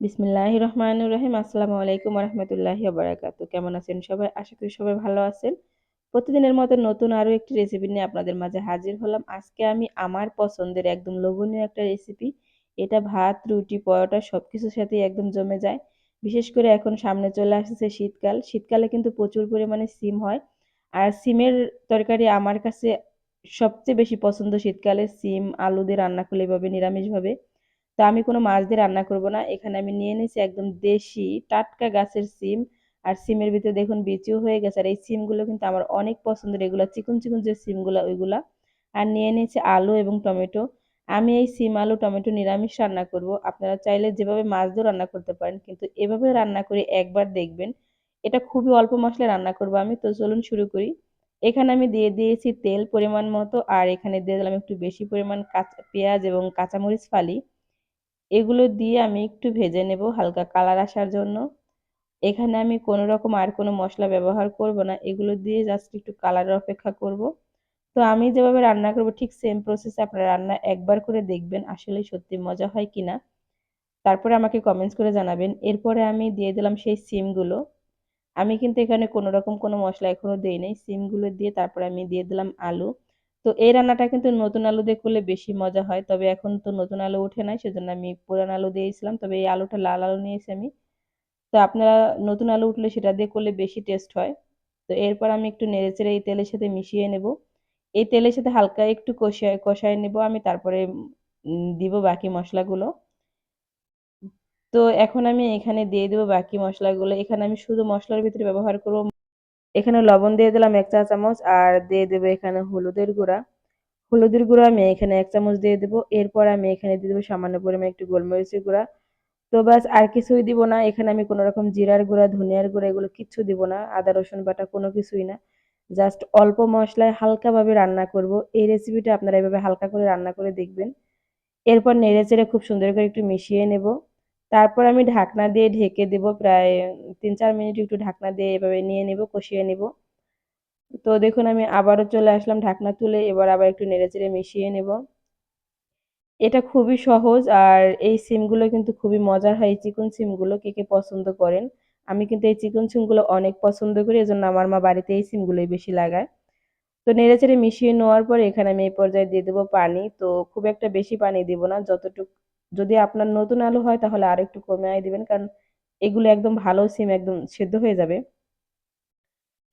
বিসমিল্লাহ রহমানুর রহিম আসসালামু আলাইকুম রহমতুল্লাহি বারাকাতু কেমন আছেন সবাই? আশা করি সবাই ভালো আছেন। প্রতিদিনের মতো নতুন আরও একটি রেসিপি নিয়ে আপনাদের মাঝে হাজির হলাম। আজকে আমি আমার পছন্দের একদম লোভনীয় একটা রেসিপি এটা ভাত, রুটি, পরোটা সব কিছুর সাথে একদম জমে যায়। বিশেষ করে এখন সামনে চলে আসছে শীতকাল। শীতকালে কিন্তু প্রচুর পরিমাণে সিম হয়। আর সিমের তরকারি আমার কাছে সবচেয়ে বেশি পছন্দ শীতকালে সিম, আলু দিয়ে রান্না করলে এভাবে নিরামিষভাবে। তো আমি কোনো মাছ দিয়ে রান্না করব না। এখানে আমি নিয়ে নিয়েছি একদম দেশি টাটকা গাছের সিম। আর সিমের ভিতরে দেখুন বিচিও হয়ে গেছে। আর এই সিমগুলো কিন্তু আমার অনেক পছন্দের। এগুলো চিকন চিকন যে সিমগুলো, ওইগুলা। আর নিয়ে নিয়েছি আলু এবং টমেটো। আমি এই সিম, আলু, টমেটো নিরামিষ রান্না করব। আপনারা চাইলে যেভাবে মাছ দিয়ে রান্না করতে পারেন, কিন্তু এভাবে রান্না করে একবার দেখবেন। এটা খুবই অল্প মশলায় রান্না করব আমি। তো চলুন শুরু করি। এখানে আমি দিয়ে দিয়েছি তেল পরিমাণ মতো। আর এখানে দিয়ে দিলাম একটু বেশি পরিমাণ কাঁচা পেঁয়াজ এবং কাঁচামরিচ ফালি। এগুলো দিয়ে আমি একটু ভেজে নেব হালকা কালার আসার জন্য। এখানে আমি কোনো রকম আর কোনো মশলা ব্যবহার করব না, এগুলো দিয়ে জাস্ট একটু কালারের অপেক্ষা করব। তো আমি যেভাবে রান্না করব ঠিক সেম প্রসেসে আপনারা রান্না একবার করে দেখবেন আসলে সত্যি মজা হয় কিনা তারপরে আমাকে কমেন্টস করে জানাবেন। এরপরে আমি দিয়ে দিলাম সেই সিমগুলো। আমি কিন্তু এখানে কোনো রকম কোনো মশলা এখনও দিই নাই সিমগুলো দিয়ে তারপরে আমি দিয়ে দিলাম আলু। তো এই রান্নাটা কিন্তু নতুন আলু দিয়ে করলে বেশি মজা হয়। তবে এখন তো নতুন আলু উঠে নাই, সেজন্য আমি পুরান আলু দিয়েছিলাম। তবে এই আলুটা লাল আলু নিয়েছি আমি। তো আপনারা নতুন আলু উঠলে সেটা দিয়ে করলে বেশি টেস্ট হয়। তো এরপর আমি একটু নেড়েচেড়ে এই তেলের সাথে মিশিয়ে নেব। এই তেলের সাথে হালকা একটু কষায় কষায় নেব আমি, তারপরে দিব বাকি মশলাগুলো। তো এখন আমি এখানে দিয়ে দেবো বাকি মশলাগুলো। এখানে আমি শুধু মশলার ভিতরে ব্যবহার করব এখানে লবণ দিয়ে দিলাম এক চা চামচ আর দিয়ে দেবো এখানে হলুদের গুঁড়া। হলুদের গুঁড়া আমি এখানে এক চামচ দিয়ে দেবো। এরপর আমি এখানে দিয়ে দেবো সামান্য পরিমাণে একটু গোলমরিচের গুঁড়া। তো ব্যাস, আর কিছুই দিব না। এখানে আমি কোনো রকম জিরার গুঁড়া, ধনিয়ার গুঁড়া এগুলো কিচ্ছু দিব না। আদা, রসুন বাটা কোনো কিছুই না। জাস্ট অল্প মশলায় হালকাভাবে রান্না করব। এই রেসিপিটা আপনারা এভাবে হালকা করে রান্না করে দেখবেন। এরপর নেড়ে চেড়ে খুব সুন্দর করে একটু মিশিয়ে নেব। তারপর আমি ঢাকনা দিয়ে ঢেকে দেব প্রায় তিন চার মিনিট একটু ঢাকনা দিয়ে এভাবে নিয়ে নেব, কষিয়ে নেব। তো দেখুন আমি আবারও চলে আসলাম ঢাকনা তুলে, এবার আবার একটু নেড়ে চেড়ে মিশিয়ে নেব। এটা খুবই সহজ আর এই সিমগুলো কিন্তু খুবই মজার হয়, এই চিকন সিমগুলো কে কে পছন্দ করেন। আমি কিন্তু এই চিকন সিমগুলো অনেক পছন্দ করি, এজন্য আমার মা বাড়িতে এই সিমগুলোই বেশি লাগায়। তো নেড়ে চেড়ে মিশিয়ে নেওয়ার পর এখানে আমি এই পর্যায়ে দিয়ে দেবো পানি। তো খুব একটা বেশি পানি দিব না, যতটুকু যদি আপনার নতুন আলু হয় তাহলে আর একটু কমে দিবেন, কারণ এগুলো একদম ভালো সিম, একদম সেদ্ধ হয়ে যাবে।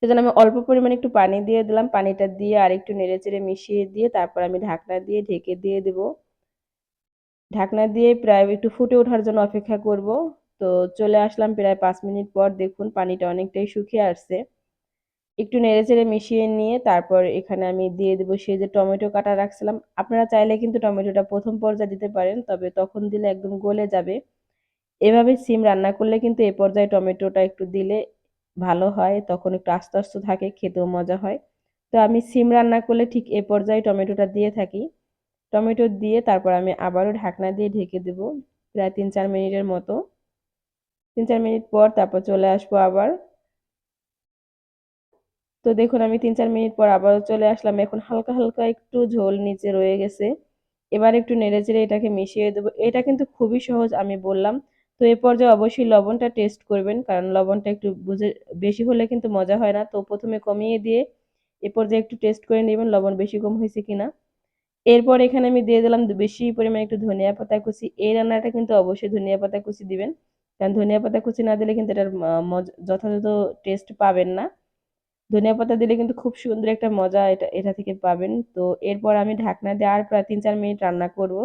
সেজন্য আমি অল্প পরিমাণে একটু পানি দিয়ে দিলাম, পানিটা দিয়ে আর একটু নেড়ে চেড়ে মিশিয়ে দিয়ে তারপর আমি ঢাকনা দিয়ে ঢেকে দিয়ে দেব। ঢাকনা দিয়ে প্রায় একটু ফুটে ওঠার জন্য অপেক্ষা করব। তো চলে আসলাম প্রায় পাঁচ মিনিট পর, দেখুন পানিটা অনেকটাই শুকিয়ে আসছে। একটু নেড়ে চেড়ে মিশিয়ে নিয়ে তারপর এখানে আমি দিয়ে দেবো সে যে টমেটো কাটা রাখছিলাম। আপনারা চাইলে কিন্তু টমেটোটা প্রথম পর্যায়ে দিতে পারেন, তবে তখন দিলে একদম গলে যাবে। এভাবে সিম রান্না করলে কিন্তু এ পর্যায়ে টমেটোটা একটু দিলে ভালো হয়, তখন একটু আস্তে আস্তে থাকে, খেতেও মজা হয়। তো আমি সিম রান্না করলে ঠিক এ পর্যায়ে টমেটোটা দিয়ে থাকি। টমেটো দিয়ে তারপর আমি আবারও ঢাকনা দিয়ে ঢেকে দেব, প্রায় তিন চার মিনিটের মতো। তিন চার মিনিট পর তারপর চলে আসব আবার। তো দেখুন, আমি তিন চার মিনিট পর আবারও চলে আসলাম। এখন হালকা হালকা একটু ঝোল নিচে রয়ে গেছে। এবার একটু নেড়ে চেড়ে এটাকে মিশিয়ে দেবো। এটা কিন্তু খুবই সহজ, আমি বললাম। তো এ পর্যায়ে অবশ্যই লবণটা টেস্ট করবেন, কারণ লবণটা একটু বুঝে, বেশি হলে কিন্তু মজা হয় না। তো প্রথমে কমিয়ে দিয়ে এ পর্যায়ে একটু টেস্ট করে নেবেন, লবণ বেশি কম হয়েছে কিনা। এরপর এখানে আমি দিয়ে দিলাম বেশি পরিমাণে একটু ধনিয়া পাতা কুচি। এই রান্নাটা কিন্তু অবশ্যই ধনিয়া পাতা কুচি দিবেন। কারণ ধনিয়া পাতা কুচি না দিলে কিন্তু এটার যথাযথ টেস্ট পাবেন না। ধনিয়া পাতা দিলে কিন্তু খুব সুন্দর একটা মজা এটা এটা থেকে পাবেন। তো এরপর আমি ঢাকনা দিয়ে আর প্রায় তিন চার মিনিট রান্না করব।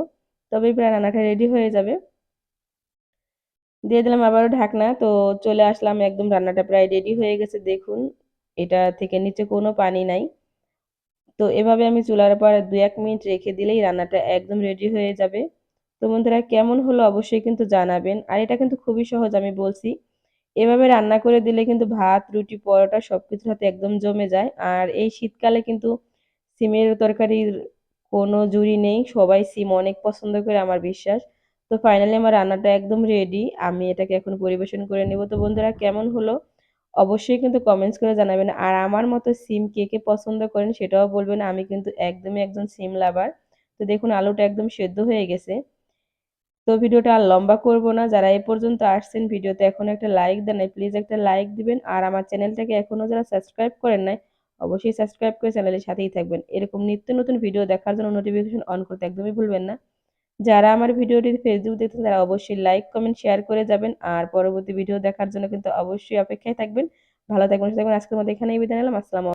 তবেই প্রায় রান্নাটা রেডি হয়ে যাবে। দিয়ে দিলাম আবারও ঢাকনা। তো চলে আসলাম, একদম রান্নাটা প্রায় রেডি হয়ে গেছে। দেখুন, এটা থেকে নিচে কোনো পানি নাই। তো এভাবে আমি চুলার পর দু এক মিনিট রেখে দিলেই রান্নাটা একদম রেডি হয়ে যাবে। তো বন্ধুরা, কেমন হলো অবশ্যই কিন্তু জানাবেন। আর এটা কিন্তু খুবই সহজ আমি বলছি। এভাবে রান্না করে দিলে কিন্তু ভাত, রুটি, পরোটা সব কিছুর সাথে একদম জমে যায়। আর এই শীতকালে কিন্তু সিমের তরকারির কোনো জুড়ি নেই। সবাই সিম অনেক পছন্দ করে, আমার বিশ্বাস। তো ফাইনালি আমার রান্নাটা একদম রেডি আমি এটাকে এখন পরিবেশন করে নেব। তো বন্ধুরা, কেমন হলো? অবশ্যই কিন্তু কমেন্টস করে জানাবেন। আর আমার মতো সিম কে কে পছন্দ করেন সেটাও বলবেন। আমি কিন্তু একদমই একজন সিম লাভার তো দেখুন, আলুটা একদম সেদ্ধ হয়ে গেছে। তো ভিডিওটা আর লম্বা করব না। যারা এ পর্যন্ত আসছেন, ভিডিওতে এখন একটা লাইক দেন নাই প্লিজ একটা লাইক দিবেন। আর আমার চ্যানেলটাকে এখনও যারা সাবস্ক্রাইব করেন নাই, অবশ্যই সাবস্ক্রাইব করে চ্যানেলের সাথেই থাকবেন। এরকম নিত্য নতুন ভিডিও দেখার জন্য নোটিফিকেশন অন করতে একদমই ভুলবেন না। যারা আমার ভিডিওটি ফেসবুক দেখছেন, তারা অবশ্যই লাইক কমেন্ট শেয়ার করে যাবেন। আর পরবর্তী ভিডিও দেখার জন্য কিন্তু অবশ্যই অপেক্ষায় থাকবেন। ভালো থাকবেন থাকবেন। আজকের মতো এখানেই বিদায় নিলাম। আসসালামু